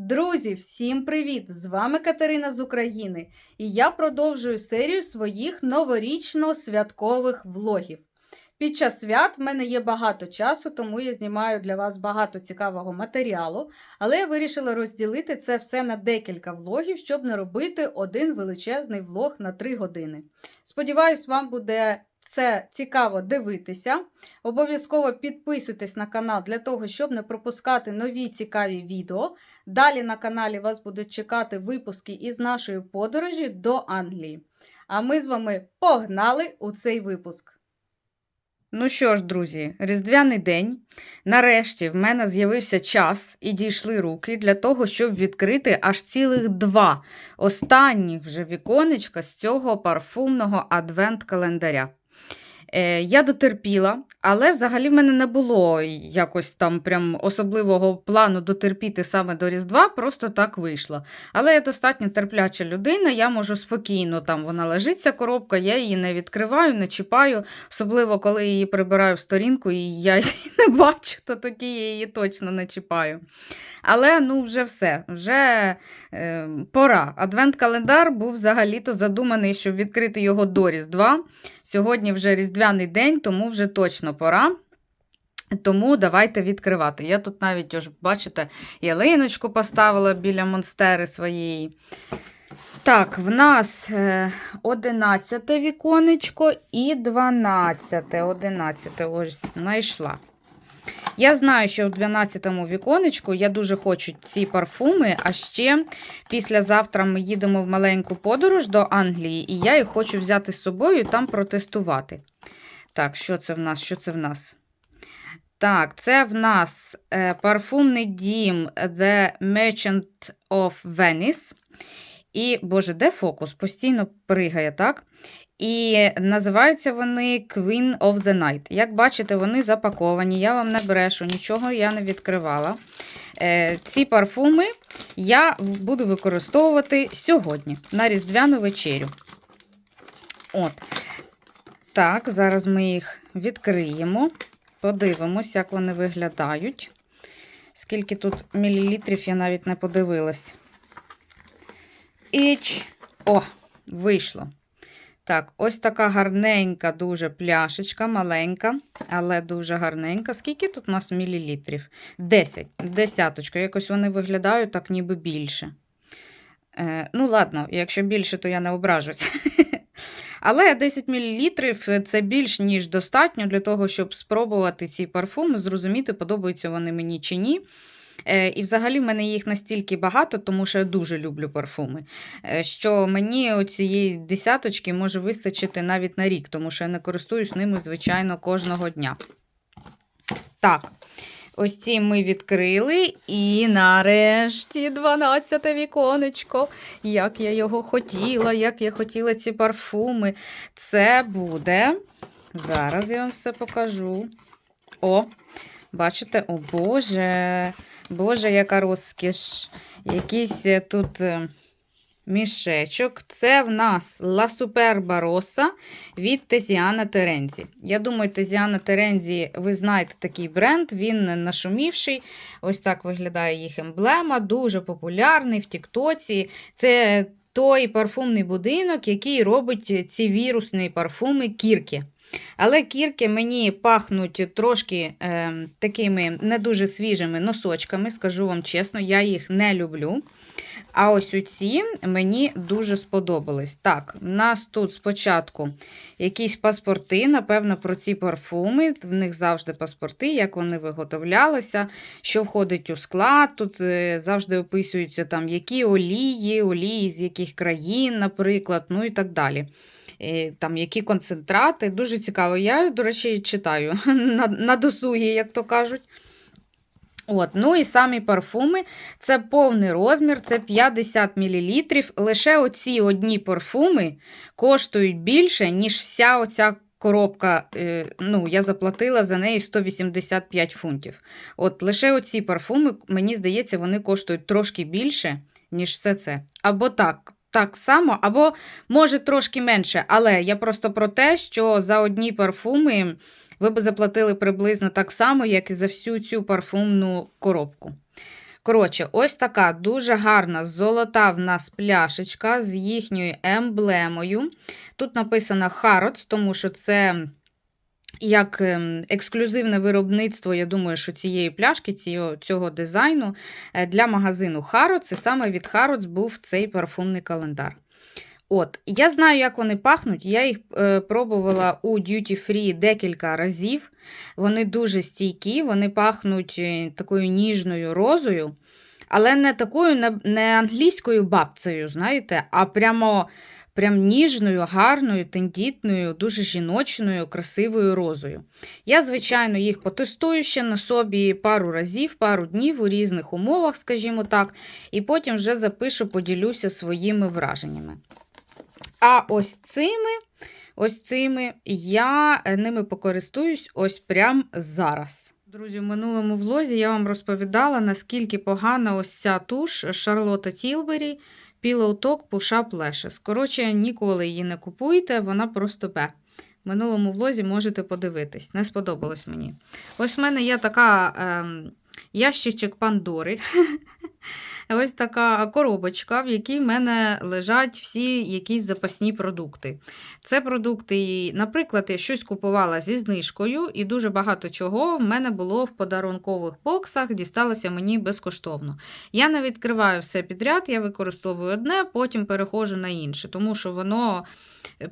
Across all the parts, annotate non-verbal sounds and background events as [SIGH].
Друзі, всім привіт! З вами Катерина з України, і я продовжую серію своїх новорічно-святкових влогів. Під час свят в мене є багато часу, тому я знімаю для вас багато цікавого матеріалу, але я вирішила розділити це все на декілька влогів, щоб не робити один величезний влог на 3 години. Сподіваюсь, вам буде це цікаво дивитися. Обов'язково підписуйтесь на канал для того, щоб не пропускати нові цікаві відео. Далі на каналі вас будуть чекати випуски із нашої подорожі до Англії. А ми з вами погнали у цей випуск. Ну що ж, друзі, Різдвяний день. Нарешті в мене з'явився час і дійшли руки для того, щоб відкрити аж цілих два останніх вже віконечка з цього парфумного адвент-календаря. Е, я дотерпіла, але взагалі в мене не було якось там прям особливого плану дотерпіти саме до Різдва, просто так вийшло. Але я достатньо терпляча людина, я можу спокійно, там вона лежить, коробка, я її не відкриваю, не чіпаю, особливо коли її прибираю в сторінку і я її [LAUGHS] не бачу, то тоді я її точно не чіпаю. Але ну вже все, вже е, пора. Адвент-календар був взагалі-то задуманий, щоб відкрити його до Різдва. Сьогодні вже Різдвяний день, тому вже точно пора. Тому давайте відкривати. Я тут навіть, ось, бачите, ялиночку поставила біля монстери своєї. Так, в нас 11 віконечко і 12. 11 ось знайшла. Я знаю, що в 12-му віконечку я дуже хочу ці парфуми, а ще післязавтра ми їдемо в маленьку подорож до Англії, і я їх хочу взяти з собою там протестувати. Так, що це в нас? Що це в нас? Так, це в нас е, парфумний дім The Merchant of Venice. І, боже, де фокус? Постійно пригає, так? І називаються вони Queen of the Night. Як бачите, вони запаковані. Я вам не брешу, нічого я не відкривала. Е, ці парфуми я буду використовувати сьогодні на Різдвяну вечерю. От. Так, зараз ми їх відкриємо. Подивимось, як вони виглядають. Скільки тут мілілітрів, я навіть не подивилась. Іч. О, вийшло. Так, ось така гарненька, дуже пляшечка, маленька, але дуже гарненька. Скільки тут у нас мілілітрів? 10. Десяточка. Якось вони виглядають так, ніби більше. Е, ну, ладно, якщо більше, то я не ображусь. [LAUGHS] Але 10 мл це більш ніж достатньо для того, щоб спробувати ці парфуми, зрозуміти, подобаються вони мені чи ні. Е, І взагалі в мене їх настільки багато, тому що я дуже люблю парфуми. е, Що мені цієї десяточки може вистачити навіть на рік, тому що я не користуюсь ними, звичайно, кожного дня. Так, ось ці ми відкрили. І нарешті 12 те віконечко. Як я його хотіла, як я хотіла ці парфуми. Це буде. Зараз я вам все покажу. О, бачите, о Боже. Боже, яка розкіш. Якийсь е, тут е, мішечок. Це в нас La Superba Rossa від Тезіана Терензі. Я думаю, Тезіана Терензі, ви знаєте такий бренд, він нашумівший. Ось так виглядає їх емблема, дуже популярний в Тіктоці. Це той парфумний будинок, який робить ці вірусні парфуми кірки. Але кірки мені пахнуть трошки е, такими не дуже свіжими носочками, скажу вам чесно, я їх не люблю. А ось оці мені дуже сподобались. Так, в нас тут спочатку якісь паспорти, напевно, про ці парфуми. В них завжди паспорти, як вони виготовлялися, що входить у склад. Тут е, завжди описуються, там, які олії, олії з яких країн, наприклад, ну і так далі. Там які концентрати. Дуже цікаво. Я, до речі, читаю [LAUGHS] на, на досугі, як то кажуть. От, Ну і самі парфуми. Це повний розмір, це 50 мл. Лише оці одні парфуми коштують більше, ніж вся оця коробка. е, Ну, Я заплатила за неї 185 фунтів. От Лише оці парфуми, мені здається, вони коштують трошки більше, ніж все це. Або так. Так само, або може трошки менше, але я просто про те, що за одні парфуми ви б заплатили приблизно так само, як і за всю цю парфумну коробку. Коротше, ось така дуже гарна золота в нас пляшечка з їхньою емблемою. Тут написано Harrods, тому що це як ем, ексклюзивне виробництво, я думаю, що цієї пляшки, цього, цього дизайну е, для магазину Harrods, і саме від Harrods був цей парфумний календар. От, я знаю, як вони пахнуть. Я їх е, пробувала у Duty Free декілька разів. Вони дуже стійкі, вони пахнуть е, такою ніжною розою, але не такою не, не англійською бабцею, знаєте, а прямо прям ніжною, гарною, тендітною, дуже жіночною, красивою розою. Я, звичайно, їх потестую ще на собі пару разів, пару днів у різних умовах, скажімо так, і потім вже запишу, поділюся своїми враженнями. А ось цими, ось цими я е, ними покористуюсь ось прямо зараз. Друзі, в минулому влозі я вам розповідала, наскільки погана ось ця туш Шарлотта Тілбері Pillow Talk Push-Up Lashes. Коротше, ніколи її не купуйте, вона просто бе. В минулому влозі можете подивитись. Не сподобалось мені. Ось в мене є така ем, ящичок Пандори. [LAUGHS] Ось така коробочка, в якій в мене лежать всі якісь запасні продукти. Це продукти, наприклад, я щось купувала зі знижкою, і дуже багато чого в мене було в подарункових боксах, дісталося мені безкоштовно. Я не відкриваю все підряд, я використовую одне, потім переходжу на інше, тому що воно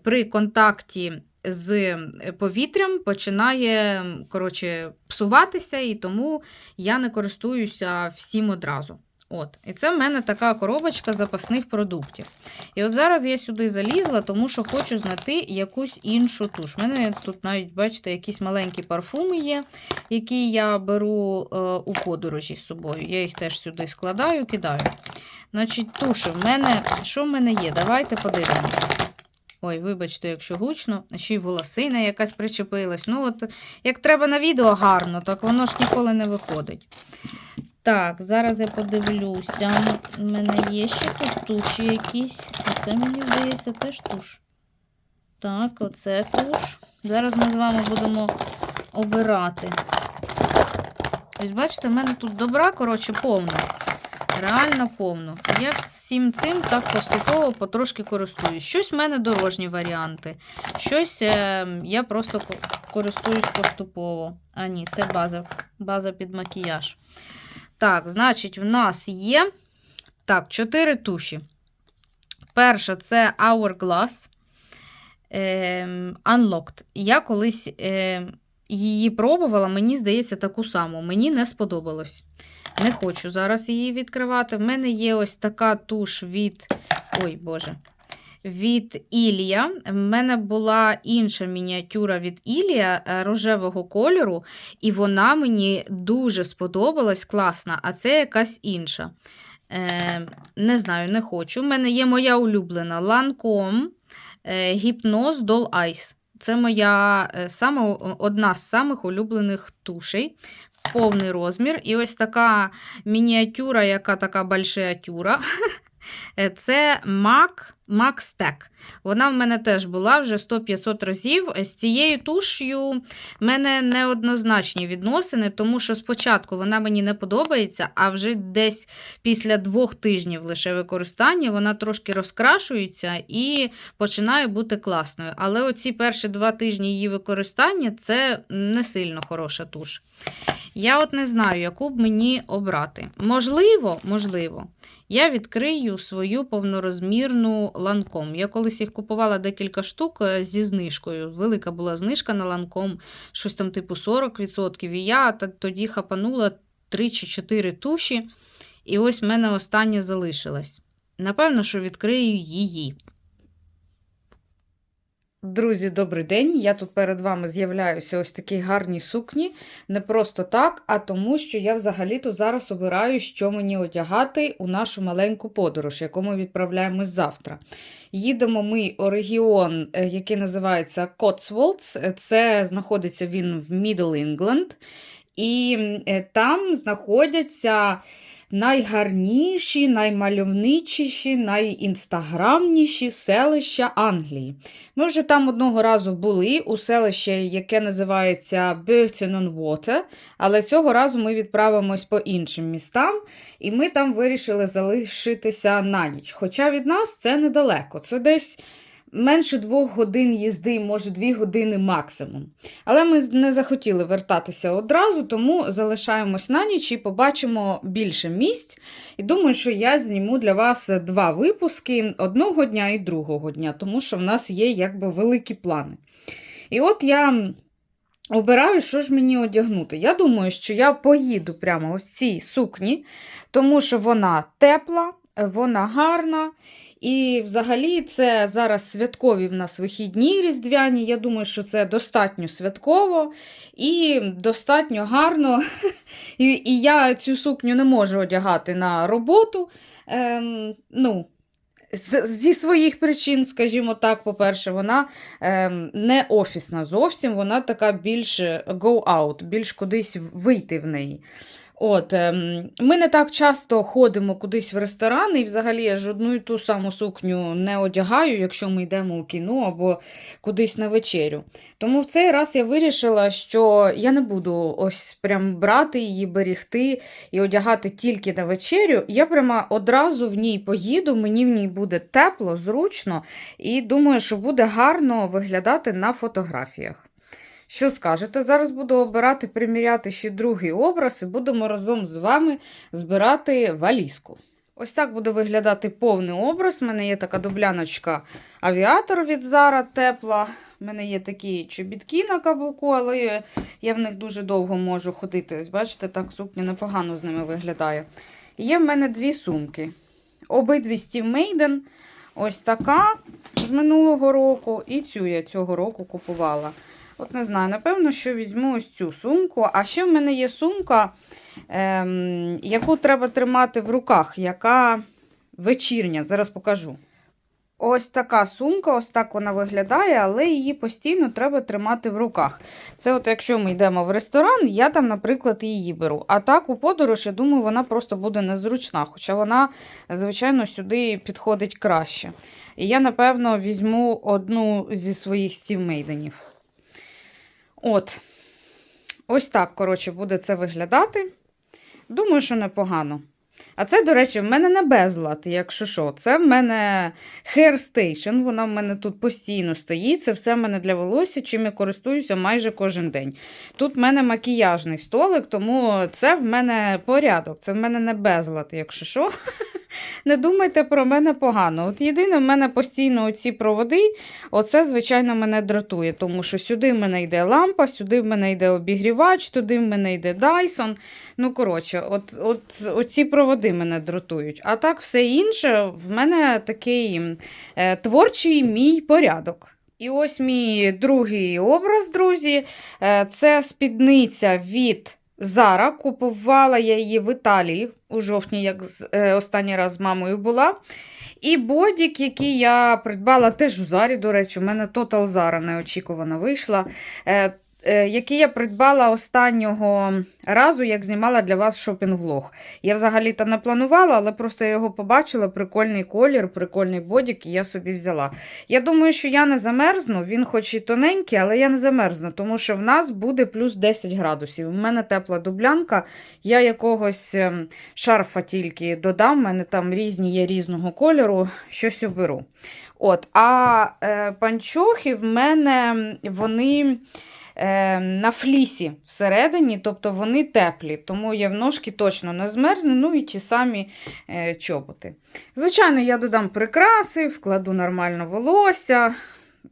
при контакті. З повітрям починає коротше, псуватися, і тому я не користуюся всім одразу. От. І це в мене така коробочка запасних продуктів. І от зараз я сюди залізла, тому що хочу знайти якусь іншу туш. У мене тут навіть, бачите, якісь маленькі парфуми є, які я беру е, у подорожі з собою. Я їх теж сюди складаю, кидаю. Значить, туші в мене, що в мене є? Давайте подивимося. Ой, вибачте, якщо гучно, ще й волосина якась причепилась. Ну, от, як треба на відео гарно, так воно ж ніколи не виходить. Так, зараз я подивлюся. У мене є ще тут туші якісь. Оце, мені здається, теж туш. Так, оце туш. Зараз ми з вами будемо обирати. Ось, бачите, в мене тут добра, коротше, повно. Реально повно. Я всім цим так поступово потрошки користуюсь. Щось в мене дорожні варіанти. Щось е, я просто користуюсь поступово. А, ні, це база, база під макіяж. Так, значить, в нас є так, 4 туші. Перша це Hourglass е, Unlocked. Я колись е, її пробувала, мені здається, таку саму. Мені не сподобалось. Не хочу зараз її відкривати. В мене є ось така туш від. Ой, Боже. Від Ілія. В мене була інша мініатюра від Ілія е, рожевого кольору, і вона мені дуже сподобалась, класна, а це якась інша. Е, Не знаю, не хочу. У мене є моя улюблена Lancome е, Hypnose Doll Ice. Це моя е, саме, одна з самих улюблених тушей. Повний розмір. І ось така мініатюра, яка така большеатюра. [LAUGHS] Е, Це MAC, MAC Stack. Вона в мене теж була вже 100-500 разів. З цією туш'ю в мене неоднозначні відносини, тому що спочатку вона мені не подобається, а вже десь після двох тижнів лише використання вона трошки розкрашується і починає бути класною. Але оці перші два тижні її використання це не сильно хороша туш. Я от не знаю, яку б мені обрати. Можливо, можливо, я відкрию свою повнорозмірну ланком. Я колись їх купувала декілька штук е, зі знижкою. Велика була знижка на ланком, щось там типу 40%. І я тоді хапанула 3 чи 4 туші, і ось в мене остання залишилась. Напевно, що відкрию її. Друзі, добрий день! Я тут перед вами з'являюся ось такі гарні сукні. Не просто так, а тому, що я взагалі-то зараз обираю, що мені одягати у нашу маленьку подорож, яку ми відправляємось завтра. Їдемо ми у регіон, е, який називається Cotswolds. Це знаходиться він в Middle England. І е, там знаходяться найгарніші, наймальовничіші, найінстаграмніші селища Англії. Ми вже там одного разу були у селищі, яке називається Water, але цього разу ми відправимось по іншим містам, і ми там вирішили залишитися на ніч. Хоча від нас це недалеко, це десь менше двох годин їзди, може дві години максимум. Але ми не захотіли вертатися одразу, тому залишаємось на ніч і побачимо більше місць. І думаю, що я зніму для вас два випуски одного дня і другого дня, тому що в нас є якби великі плани. І от я обираю, що ж мені одягнути. Я думаю, що я поїду прямо ось цій сукні, тому що вона тепла, вона гарна. І взагалі це зараз святкові в нас вихідні різдвяні. Я думаю, що це достатньо святково і достатньо гарно. [LAUGHS] І, і я цю сукню не можу одягати на роботу. Ем, ну, Зі своїх причин, скажімо так, по-перше, вона ем, не офісна зовсім, вона така більш go out, більш кудись вийти в неї. От, ем, ми не так часто ходимо кудись в ресторани, і взагалі я ж одну і ту саму сукню не одягаю, якщо ми йдемо у кіно або кудись на вечерю. Тому в цей раз я вирішила, що я не буду ось прям брати її, берігти і одягати тільки на вечерю. Я прямо одразу в ній поїду, мені в ній буде тепло, зручно, і думаю, що буде гарно виглядати на фотографіях. Що скажете? Зараз буду обирати, приміряти ще другий образ і будемо разом з вами збирати валізку. Ось так буде виглядати повний образ. У мене є така дубляночка авіатор від Зара тепла. У мене є такі чобітки на каблуку, але я в них дуже довго можу ходити. Ось бачите, так сукня непогано з ними виглядає. І Є в мене дві сумки. Обидві Steve Maiden. Ось така з минулого року, і цю я цього року купувала. От не знаю, напевно, що візьму ось цю сумку. А ще в мене є сумка, ем, яку треба тримати в руках, яка вечірня. Зараз покажу. Ось така сумка, ось так вона виглядає, але її постійно треба тримати в руках. Це от якщо ми йдемо в ресторан, я там, наприклад, її беру. А так у подорож, я думаю, вона просто буде незручна, хоча вона, звичайно, сюди підходить краще. І я, напевно, візьму одну зі своїх стівмейденів. От. Ось так, коротше, буде це виглядати. Думаю, що непогано. А це, до речі, в мене не безлад, якщо що. Це в мене Hair Station, вона в мене тут постійно стоїть. Це все в мене для волосся, чим я користуюся майже кожен день. Тут в мене макіяжний столик, тому це в мене порядок, це в мене не безлад, якщо що. [LAUGHS] Не думайте про мене погано. От єдине, в мене постійно оці проводи, оце, звичайно, мене дратує, тому що сюди в мене йде лампа, сюди в мене йде обігрівач, туди в мене йде Dyson. Ну, коротше, от, от, оці проводи мене дратують. А так, все інше, в мене такий е, творчий мій порядок. І ось мій другий образ, друзі. Е, Це спідниця від Зара. Купувала я її в Італії у жовтні, як е, останній раз з мамою була. І бодік, який я придбала теж у Зарі, до речі, у мене Total Zara неочікувано вийшла. Е, е, я придбала останнього разу, як знімала для вас шопінг-влог. Я взагалі-то не планувала, але просто я його побачила. Прикольний колір, прикольний бодік, і я собі взяла. Я думаю, що я не замерзну. Він хоч і тоненький, але я не замерзну, тому що в нас буде плюс 10 градусів. У мене тепла дублянка. Я якогось ем, шарфа тільки додам. У мене там різні є різного кольору, щось оберу. От, а е, панчохи в мене вони е, на флісі всередині, тобто вони теплі, тому я в ножки точно не змерзну, ну і ті самі е, чоботи. Звичайно, я додам прикраси, вкладу нормально волосся.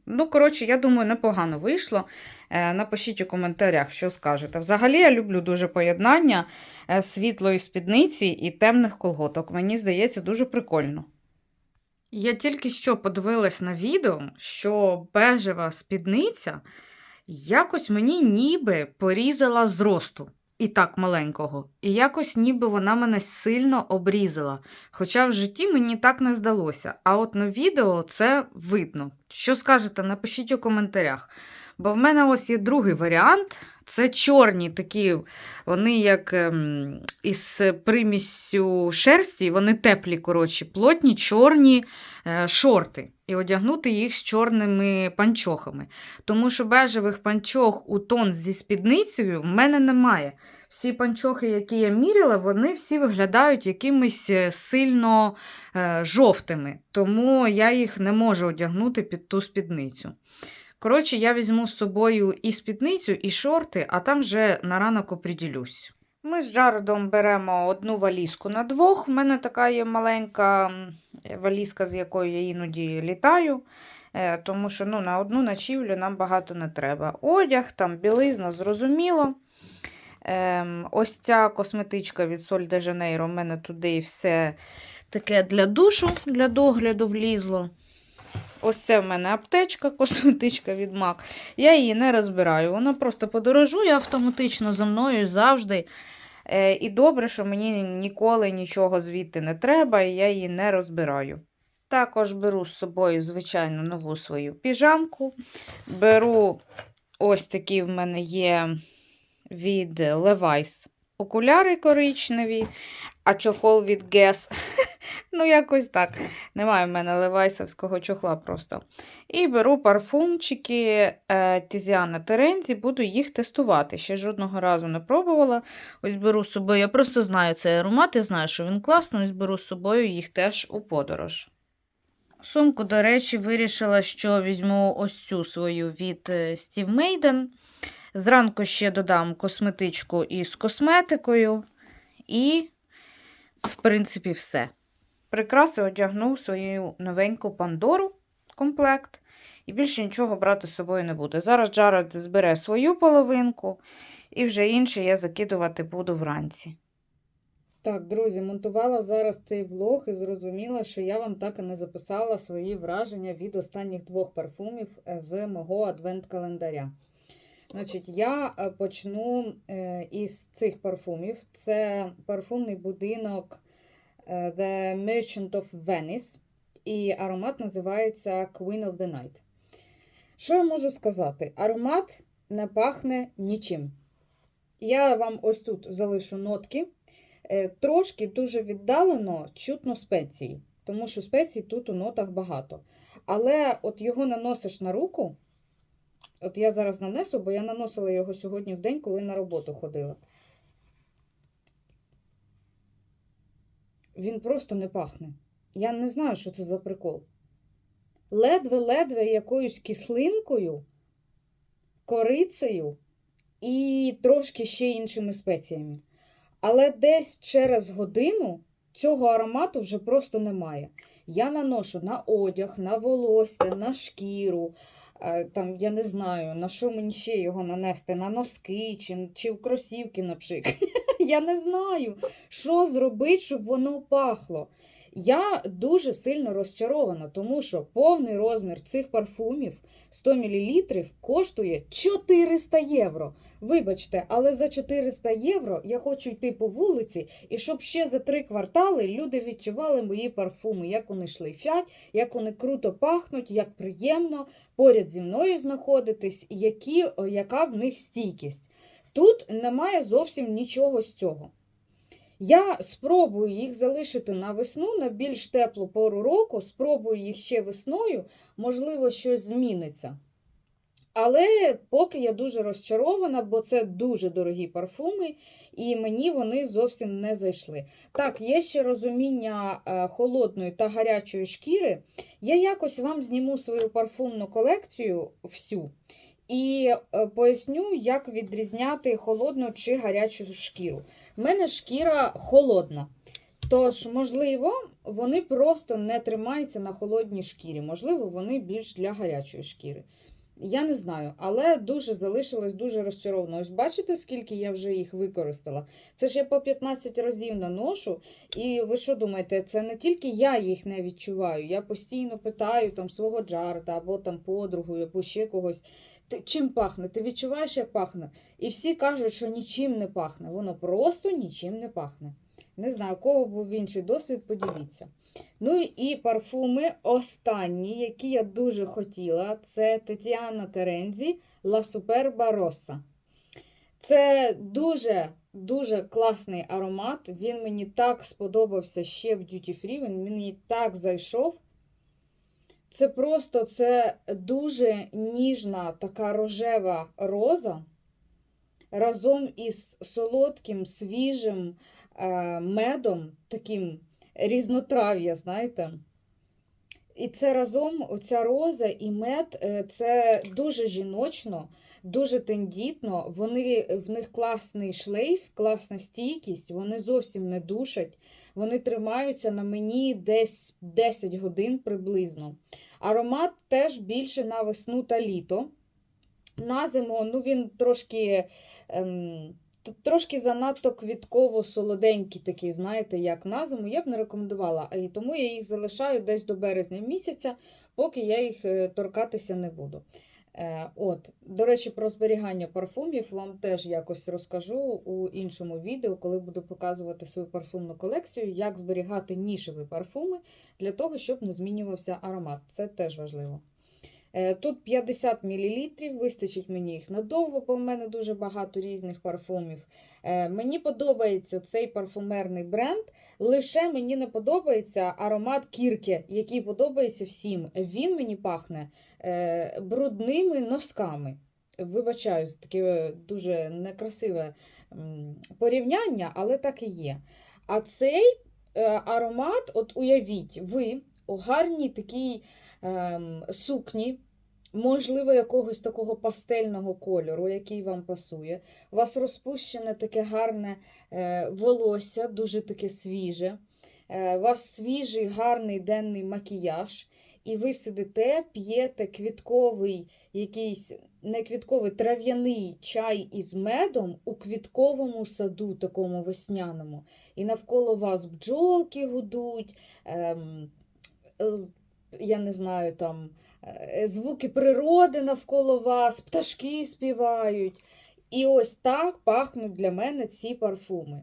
Ну, коротше, я думаю, непогано вийшло. Е, Напишіть у коментарях, що скажете. Взагалі, я люблю дуже поєднання е, світлої спідниці і темних колготок. Мені здається, дуже прикольно. Я тільки що подивилась на відео, що бежева спідниця якось мені ніби порізала зросту. І так маленького. І якось ніби вона мене сильно обрізала. Хоча в житті мені так не здалося. А от на відео це видно. Що скажете, напишіть у коментарях. Бо в мене ось є другий варіант. Це чорні такі, вони як ем, із приміссю шерсті, вони теплі, коротше, плотні чорні е, шорти. І одягнути їх з чорними панчохами. Тому що бежевих панчох у тон зі спідницею в мене немає. Всі панчохи, які я міряла, вони всі виглядають якимись е, сильно е, жовтими. Тому я їх не можу одягнути під ту спідницю. Коротше, я візьму з собою і спідницю, і шорти, а там вже на ранок оприділюсь. Ми з Джаредом беремо одну валізку на двох. У мене така є маленька валізка, з якою я іноді літаю. Е, Тому що ну, на одну ночівлю нам багато не треба. Одяг, там білизна, зрозуміло. Ем, ось ця косметичка від Соль де Жанейро. У мене туди все таке для душу, для догляду влізло. Ось це в мене аптечка, [LAUGHS] косметичка від MAC. Я її не розбираю. Вона просто подорожує автоматично за мною завжди. Е, і добре, що мені ніколи нічого звідти не треба, і я її не розбираю. Також беру з собою, звичайно, нову свою піжамку. Беру ось такі в мене є від Levi's окуляри коричневі, а чохол від Guess. [LAUGHS] ну, якось так. Немає в мене левайсовського чохла просто. І беру парфумчики е, Тізіана Терензі, буду їх тестувати. Ще жодного разу не пробувала. Ось беру з собою, я просто знаю цей аромат і знаю, що він класний, ось беру з собою їх теж у подорож. Сумку, до речі, вирішила, що візьму ось цю свою від е, Steve Maiden. Зранку ще додам косметичку із косметикою. І, в принципі, все. Прикраси одягну свою новеньку Пандору комплект. І більше нічого брати з собою не буде. Зараз Джаред збере свою половинку, і вже інше я закидувати буду вранці. Так, друзі, монтувала зараз цей влог і зрозуміла, що я вам так і не записала свої враження від останніх двох парфумів з мого адвент-календаря. Значить, я е, почну е, із цих парфумів. Це парфумний будинок е, The Merchant of Venice, і аромат називається Queen of the Night. Що я можу сказати? Аромат не пахне нічим. Я вам ось тут залишу нотки. Трошки дуже віддалено чутно спеції, тому що спецій тут у нотах багато. Але от його наносиш на руку. От я зараз нанесу, бо я наносила його сьогодні в день, коли на роботу ходила. Він просто не пахне. Я не знаю, що це за прикол. Ледве-ледве якоюсь кислинкою, корицею і трошки ще іншими спеціями. Але десь через годину цього аромату вже просто немає. Я наношу на одяг, на волосся, на шкіру. Е, Там, я не знаю, на що мені ще його нанести, на носки чи, чи в кросівки, наприклад. [LAUGHS] Я не знаю, що зробити, щоб воно пахло. Я дуже сильно розчарована, тому що повний розмір цих парфумів 100 мл коштує 400 євро. Вибачте, але за 400 євро я хочу йти по вулиці, і щоб ще за три квартали люди відчували мої парфуми, як вони шлейфять, як вони круто пахнуть, як приємно поряд зі мною знаходитись, які, яка в них стійкість. Тут немає зовсім нічого з цього. Я спробую їх залишити на весну, на більш теплу пору року, спробую їх ще весною, можливо, щось зміниться. Але поки я дуже розчарована, бо це дуже дорогі парфуми, і мені вони зовсім не зайшли. Так, є ще розуміння е, холодної та гарячої шкіри. Я якось вам зніму свою парфумну колекцію всю і е, поясню, як відрізняти холодну чи гарячу шкіру. В мене шкіра холодна. Тож, можливо, вони просто не тримаються на холодній шкірі. Можливо, вони більш для гарячої шкіри. Я не знаю, але дуже залишилась дуже розчарована. Ось бачите, скільки я вже їх використала? Це ж я по 15 разів наношу. І ви що думаєте, це не тільки я їх не відчуваю. Я постійно питаю там свого джарта або там подругу, або ще когось. Ти чим пахне? Ти відчуваєш, як пахне? І всі кажуть, що нічим не пахне. Воно просто нічим не пахне. Не знаю, у кого був інший досвід, поділіться. Ну і парфуми останні, які я дуже хотіла, це Тетяна Терензі La Superba Rossa. Це дуже дуже класний аромат. Він мені так сподобався ще в Duty Free. Він мені так зайшов. Це просто це дуже ніжна така рожева роза. Разом із солодким, свіжим е, медом, таким різнотрав'я, знаєте. І це разом, оця роза і мед, е, це дуже жіночно, дуже тендітно. Вони, в них класний шлейф, класна стійкість, вони зовсім не душать. Вони тримаються на мені десь 10 годин приблизно. Аромат теж більше на весну та літо. На зиму ну, він трошки. Ем, Трошки занадто квітково-солоденький такий, знаєте, як на зиму, я б не рекомендувала. І тому я їх залишаю десь до березня місяця, поки я їх е, торкатися не буду. Е, От, До речі, про зберігання парфумів вам теж якось розкажу у іншому відео, коли буду показувати свою парфумну колекцію, як зберігати нішеві парфуми для того, щоб не змінювався аромат. Це теж важливо. Е, Тут 50 мл, вистачить мені їх надовго, бо в мене дуже багато різних парфумів. Е, Мені подобається цей парфумерний бренд, лише мені не подобається аромат кірки, який подобається всім. Він мені пахне е, брудними носками. Вибачаю, таке дуже некрасиве порівняння, але так і є. А цей аромат, от уявіть, ви у гарній такій ем, сукні, можливо, якогось такого пастельного кольору, який вам пасує. У вас розпущене таке гарне е, волосся, дуже таке свіже. Е, у вас свіжий, гарний денний макіяж, і ви сидите, п'єте квітковий якийсь не квітковий трав'яний чай із медом у квітковому саду, такому весняному. І навколо вас бджолки гудуть. Ем, я не знаю, там е, звуки природи навколо вас, пташки співають. І ось так пахнуть для мене ці парфуми.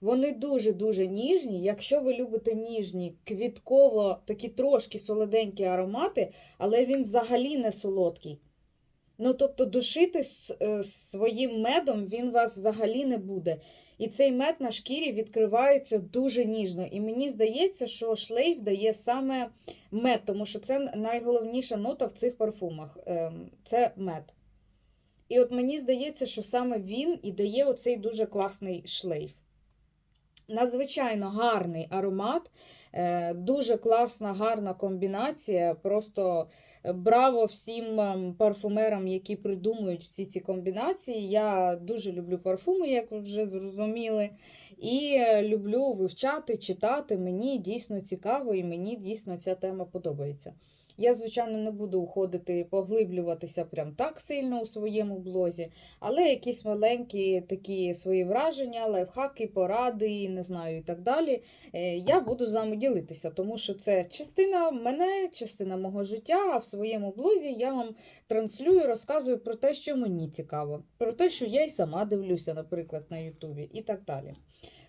Вони дуже-дуже ніжні. Якщо ви любите ніжні, квітково, такі трошки солоденькі аромати, але він взагалі не солодкий. Ну, тобто, душити е, своїм медом він вас взагалі не буде. І цей мед на шкірі відкривається дуже ніжно. І мені здається, що шлейф дає саме мед, тому що це найголовніша нота в цих парфумах ем, це мед. І от мені здається, що саме він і дає оцей дуже класний шлейф. Надзвичайно гарний аромат, е, дуже класна, гарна комбінація. Просто е, браво всім ем, парфумерам, які придумують всі ці комбінації. Я дуже люблю парфуми, як ви вже зрозуміли. І е, люблю вивчати, читати. Мені дійсно цікаво і мені дійсно ця тема подобається. Я, звичайно, не буду уходити, поглиблюватися прям так сильно у своєму блозі, але якісь маленькі такі свої враження, лайфхаки, поради, не знаю, і так далі. е, Я буду з вами ділитися, тому що це частина мене, частина мого життя. А в своєму блозі я вам транслюю, розказую про те, що мені цікаво, про те, що я й сама дивлюся, наприклад, на Ютубі і так далі.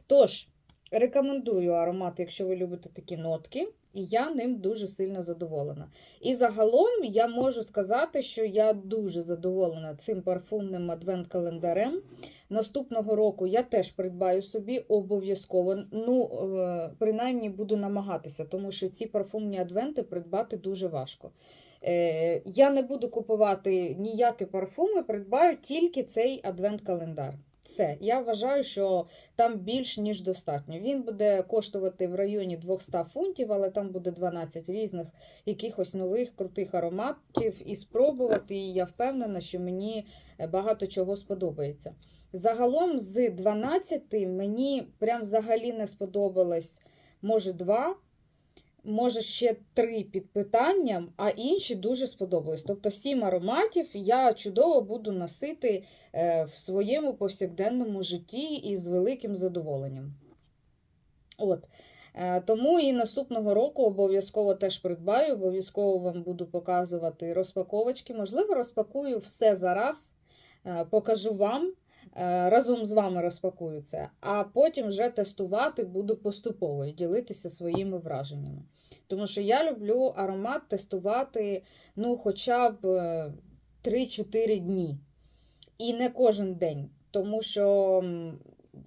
Тож, рекомендую аромат, якщо ви любите такі нотки. І я ним дуже сильно задоволена. І загалом я можу сказати, що я дуже задоволена цим парфумним адвент-календарем. Наступного року я теж придбаю собі обов'язково. Ну, е, принаймні буду намагатися, тому що ці парфумні адвенти придбати дуже важко. Е, Я не буду купувати ніякі парфуми, придбаю тільки цей адвент-календар. Це я вважаю, що там більш ніж достатньо. Він буде коштувати в районі 200 фунтів, але там буде 12 різних якихось нових крутих ароматів і спробувати. І я впевнена, що мені е, багато чого сподобається. Загалом з 12 мені прям взагалі не сподобалось, може, два. Може, ще три під питанням, а інші дуже сподобались. Тобто, сім ароматів я чудово буду носити е, в своєму повсякденному житті і з великим задоволенням. От. Е, Тому і наступного року обов'язково теж придбаю, обов'язково вам буду показувати розпаковочки. Можливо, розпакую все зараз, е, покажу вам. Разом з вами розпакую це, а потім вже тестувати буду поступово і ділитися своїми враженнями. Тому що я люблю аромат тестувати ну, хоча б е, 3-4 дні. І не кожен день. тому що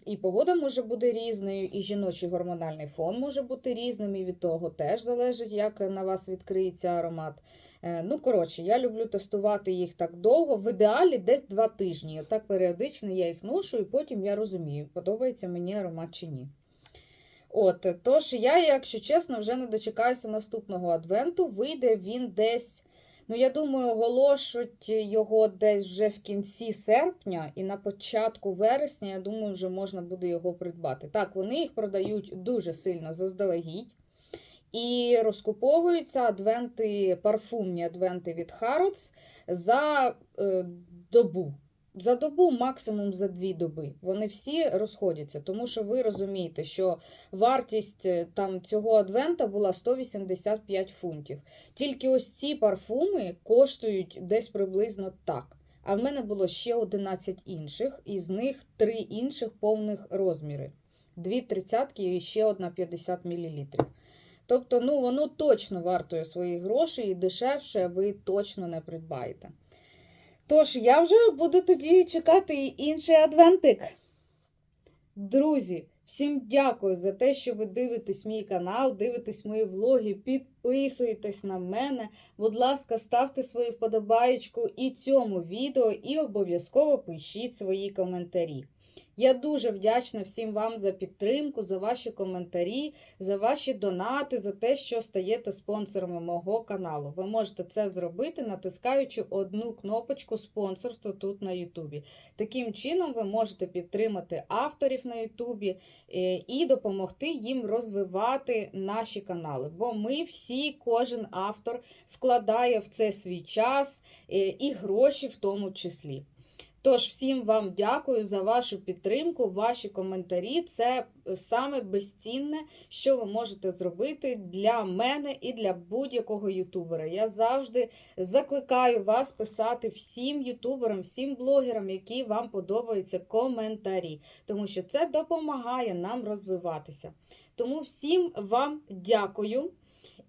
і погода може бути різною, і жіночий гормональний фон може бути різним, і від того теж залежить, як на вас відкриється аромат. Е, Ну, коротше, я люблю тестувати їх так довго, в ідеалі десь два тижні. Отак періодично я їх ношу, і потім я розумію, подобається мені аромат чи ні. От, тож я, якщо чесно, вже не дочекаюся наступного адвенту. Вийде він десь. Ну, я думаю, оголошуть його десь вже в кінці серпня і на початку вересня, я думаю, вже можна буде його придбати. Так, вони їх продають дуже сильно заздалегідь. І розкуповуються адвенти, парфумні адвенти від Harrods за е, добу. За добу, максимум за дві доби. Вони всі розходяться, тому що ви розумієте, що вартість е, там цього адвента була 185 фунтів. Тільки ось ці парфуми коштують десь приблизно так. А в мене було ще 11 інших, із них три інших повних розміри. Дві тридцятки і ще одна 50 мл. Тобто, ну, воно точно вартує своїх грошей і дешевше ви точно не придбаєте. Тож, я вже буду тоді чекати інший адвентик. Друзі, всім дякую за те, що ви дивитесь мій канал, дивитесь мої влоги, підписуєтесь на мене. Будь ласка, ставте свою вподобаєчку і цьому відео, і обов'язково пишіть свої коментарі. Я дуже вдячна всім вам за підтримку, за ваші коментарі, за ваші донати, за те, що стаєте спонсорами мого каналу. Ви можете це зробити, натискаючи одну кнопочку спонсорство тут на Ютубі. Таким чином, ви можете підтримати авторів на Ютубі е, і допомогти їм розвивати наші канали. Бо ми всі, кожен автор вкладає в це свій час е, і гроші в тому числі. Тож, всім вам дякую за вашу підтримку, ваші коментарі. Це саме безцінне, що ви можете зробити для мене і для будь-якого ютубера. Я завжди закликаю вас писати всім ютуберам, всім блогерам, які вам подобаються коментарі, тому що це допомагає нам розвиватися. Тому всім вам дякую.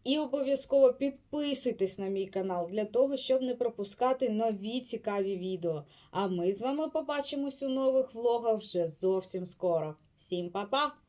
І обов'язково підписуйтесь на мій канал для того, щоб не пропускати нові цікаві відео. А ми з вами побачимось у нових влогах вже зовсім скоро. Всім па-па!